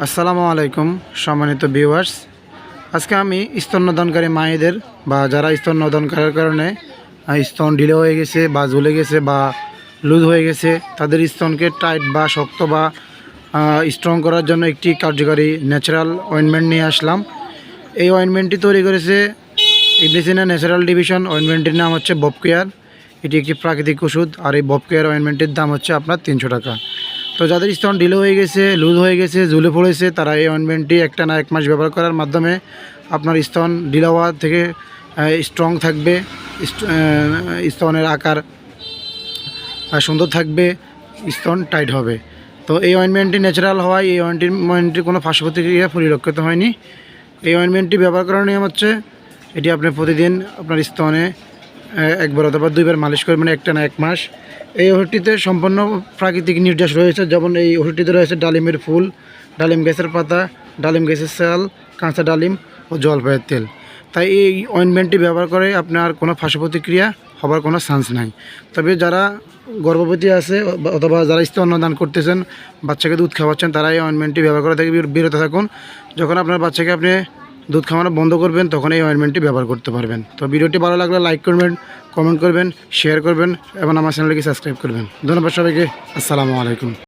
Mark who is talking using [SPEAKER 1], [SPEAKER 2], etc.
[SPEAKER 1] আসসালামু আলাইকুম, সম্মানিত ভিউয়ার্স আজকে আমি স্তন্যদানকারী মায়েদের বা যারা স্তন্যদান করার কারণে স্তন ঢিলে হয়ে গেছে বা ঝুলে গেছে বা লুজ হয়ে গেছে, তাদের স্তনকে টাইট বা শক্ত বা স্ট্রং করার জন্য একটি কার্যকারী ন্যাচারাল অয়েনমেন্ট নিয়ে আসলাম। এই অয়েনমেন্টটি তৈরি করেছে ইবলিসিনা ন্যাচারাল ডিভিশন। অয়েনমেন্টটির নাম হচ্ছে ববকেয়ার এটি একটি প্রাকৃতিক ওষুধ, আর এই ববকেয়ার অয়েনমেন্টের দাম হচ্ছে আপনার তিনশো টাকা। তো যাদের স্তন ঢিলে হয়ে গেছে লুজ হয়ে গেছে, ঝুলে পড়েছে, তারা এই অয়েনমেন্টটি একটা না এক মাস ব্যবহার করার মাধ্যমে আপনার স্তন ঢিলা হওয়া থেকে স্ট্রং থাকবে স্তনের আকার সুন্দর থাকবে স্তন টাইট হবে। তো এই অয়েনমেন্টটি ন্যাচারাল হওয়ায়, এই অয়েনমেন্টটির কোনো পার্শ্ব প্রতিক্রিয়া পরিলক্ষিত হয়নি। এই অয়েনমেন্টটি ব্যবহার করার নিয়ম হচ্ছে, এটি আপনি প্রতিদিন আপনার স্তনে একবার অথবা দুইবার মালিশ করবেন একটা না এক মাস। এই ওষুধটিতে সম্পূর্ণ প্রাকৃতিক নির্যাস রয়েছে, যেমন এই ওষুধটিতে রয়েছে ডালিমের ফুল, ডালিম গাছের পাতা, ডালিম গাছের চাল কাঁচা ডালিম ও জলপাইয়ের তেল। তাই এই অয়েনমেন্টটি ব্যবহার করে আপনার কোনো পার্শ্ব প্রতিক্রিয়া হবার কোনো চান্স নাই। তবে যারা গর্ভবতী আছে অথবা যারা স্তন্যদান করতেছেন, বাচ্চাকে দুধ খাওয়াচ্ছেন, তারা এই অয়েনমেন্টটি ব্যবহার করা থেকে বির- বিরত থাকুন। যখন আপনার বাচ্চাকে আপনি দুধ খাওয়ানো বন্ধ করবেন, তখন এই অয়েনমেন্টটি ব্যবহার করতে পারবেন। তো ভিডিওটি ভালো লাগলে লাইক করবেন কমেন্ট করবেন শেয়ার করবেন, এবং আমার চ্যানেলকে সাবস্ক্রাইব করবেন। ধন্যবাদ সবাইকে, আসসালামু আলাইকুম।